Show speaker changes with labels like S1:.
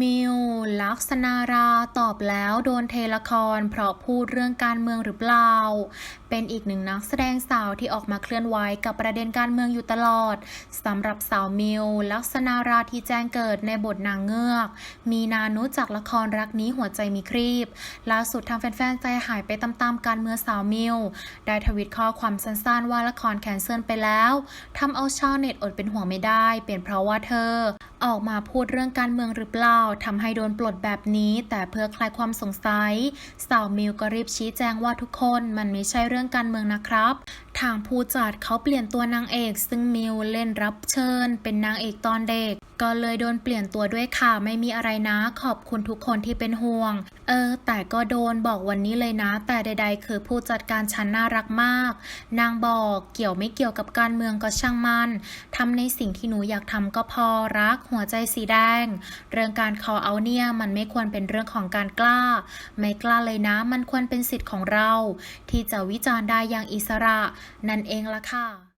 S1: มิวลักษณาราตอบแล้วโดนเทละคร เพราะพูดเรื่องการเมืองหรือเปล่า เป็นอีกหนึ่งนักแสดงสาวที่ออกมาเคลื่อนไหวกับประเด็นการเมืองอยู่ตลอดสำหรับสาวมิวลักษณาราที่แจ้งเกิดในบทนางเงือก มีนานุจากละครรักนี้หัวใจมีครีบล่าสุดทางแฟนๆใจหายไปตามๆกันเมื่อสาวมิวได้ทวิตข้อความสั้นๆว่าละครแคนเซิลไปแล้วทำเอาชาวเน็ตอดเป็นห่วงไม่ได้ เป็นเพราะว่าเธอ ออกมาพูดเรื่องการเมืองหรือเปล่าทำให้โดนปลดแบบนี้ แต่เพื่อคลายความสงสัย สาวมิวก็รีบชี้แจงว่าทุกคนมันไม่ใช่เรื่องการเมืองนะครับ ทางผู้จัดเขาเปลี่ยนตัวนางเอก ซึ่งมิวเล่นรับเชิญ เป็นนางเอกตอนเด็ก ก็เลยโดนเปลี่ยนตัวด้วยค่ะ ไม่มีอะไรนะ ขอบคุณทุกคนที่เป็นห่วง เออ แต่ก็โดนบอกวันนี้เลยนะ แต่ใด ๆ คือผู้จัดการชั้นน่ารักมาก นางบอกเกี่ยวไม่เกี่ยวกับการเมืองก็ช่างมันทำในสิ่งที่หนูอยากทำก็พอรักหัวใจสีแดง เรื่องการคอเอาเนี่ยมันไม่ควรเป็นเรื่องของการกล้า ไม่กล้าเลยนะ มันควรเป็นสิทธิ์ของเรา ที่จะวิจารณ์ได้อย่างอิสระ นั่นเองละค่ะ